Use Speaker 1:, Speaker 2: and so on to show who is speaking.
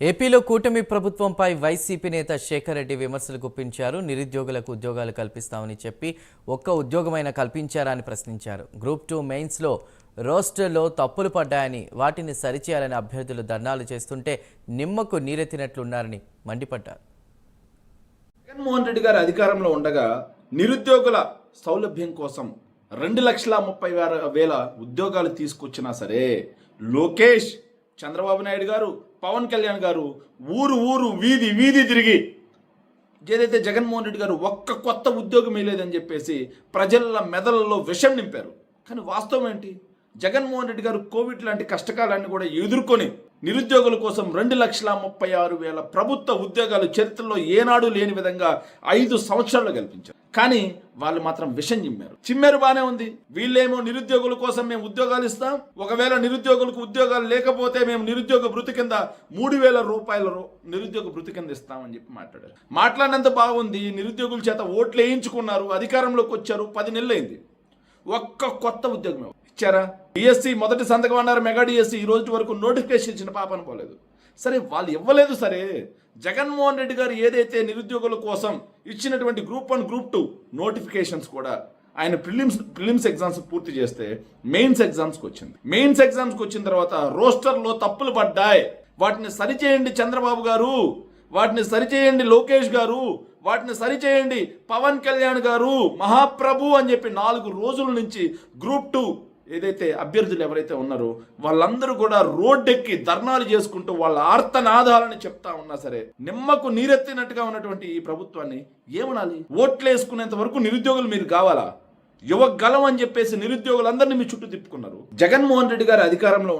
Speaker 1: ఏపీలో కూటమి ప్రభుత్వంపై వైసీపీ నేత శేఖర్ రెడ్డి విమర్శలు గుప్పించారు. నిరుద్యోగులకు ఉద్యోగాలు కల్పిస్తామని చెప్పి ఒక్క ఉద్యోగమైనా కల్పించారా అని ప్రశ్నించారు. గ్రూప్ టూ మెయిన్స్లో రోస్టర్లో తప్పులు పడ్డాయని వాటిని సరిచేయాలని అభ్యర్థులు ధర్నాలు చేస్తుంటే నిమ్మకు నీరెత్తినట్లున్నారని మండిపడ్డారు.
Speaker 2: జగన్మోహన్ రెడ్డి గారు అధికారంలో ఉండగా నిరుద్యోగుల సౌలభ్యం కోసం రెండు లక్షల ముప్పై వేల వేల ఉద్యోగాలు తీసుకొచ్చినా సరే లోకేష్ చంద్రబాబు నాయుడు గారు పవన్ కళ్యాణ్ గారు ఊరు ఊరు వీధి వీధి తిరిగి ఏదైతే జగన్మోహన్ రెడ్డి గారు ఒక్క కొత్త ఉద్యోగం లేదని చెప్పేసి ప్రజల మెదళ్ళలో విషం నింపారు. కానీ వాస్తవం ఏంటి? జగన్మోహన్ రెడ్డి గారు కోవిడ్ లాంటి కష్టకాలాన్ని కూడా ఎదుర్కొని నిరుద్యోగుల కోసం రెండు లక్షల ముప్పై ఆరు వేల ప్రభుత్వ ఉద్యోగాలు చరిత్రలో ఏనాడు లేని విధంగా ఐదు సంవత్సరాలు కల్పించారు. కానీ వాళ్ళు మాత్రం విషం చిమ్మారు. చిమ్మారు బాగానే ఉంది. వీళ్ళేమో నిరుద్యోగుల కోసం మేము ఉద్యోగాలు ఇస్తాం. ఒకవేళ నిరుద్యోగులకు ఉద్యోగాలు లేకపోతే మేము నిరుద్యోగ భృతి కింద మూడు వేల రూపాయల నిరుద్యోగ భృతి కింద ఇస్తామని చెప్పి మాట్లాడారు. మాట్లాడినంత బాగుంది. నిరుద్యోగుల చేత ఓట్లు వేయించుకున్నారు. అధికారంలోకి వచ్చారు. పది నెలలైంది. ఒక్క కొత్త ఉద్యోగం ఇచ్చారా? డిఎస్సి మొదటి సంతకం అన్నారు. మెగా డిఎస్సి ఈ రోజు వరకు నోటిఫికేషన్ ఇచ్చిన పాప అనుకోలేదు. సరే వాళ్ళు ఇవ్వలేదు సరే. జగన్మోహన్ రెడ్డి గారు ఏదైతే నిరుద్యోగుల కోసం ఇచ్చినటువంటి group one group two notifications కూడా ఆయన ప్రిలిమ్స్ ప్రిలిమ్స్ ఎగ్జామ్స్ పూర్తి చేస్తే మెయిన్స్ ఎగ్జామ్స్కి వచ్చింది. మెయిన్స్ ఎగ్జామ్స్కి వచ్చిన తర్వాత రోస్టర్లో తప్పులు పడ్డాయి. వాటిని సరిచేయండి చంద్రబాబు గారు. వాటిని సరిచేయండి లోకేష్ గారు. వాటిని సరిచేయండి పవన్ కళ్యాణ్ గారు. మహాప్రభు అని చెప్పి నాలుగు రోజుల నుంచి గ్రూప్ టూ ఏదైతే అభ్యర్థులు ఎవరైతే ఉన్నారో వాళ్ళందరూ కూడా రోడ్డెక్కి ధర్నాలు చేసుకుంటూ వాళ్ళ ఆర్తనాదాలని చెప్తా ఉన్నా సరే నిమ్మకు నీరెత్తినట్టుగా ఉన్నటువంటి ఈ ప్రభుత్వాన్ని ఏమనాలి? ఓట్లు వేసుకునేంత వరకు నిరుద్యోగులు మీరు కావాలా? యువగలం అని చెప్పేసి నిరుద్యోగులందరినీ మీ చుట్టూ తిప్పుకున్నారు. జగన్మోహన్ రెడ్డి గారి అధికారంలో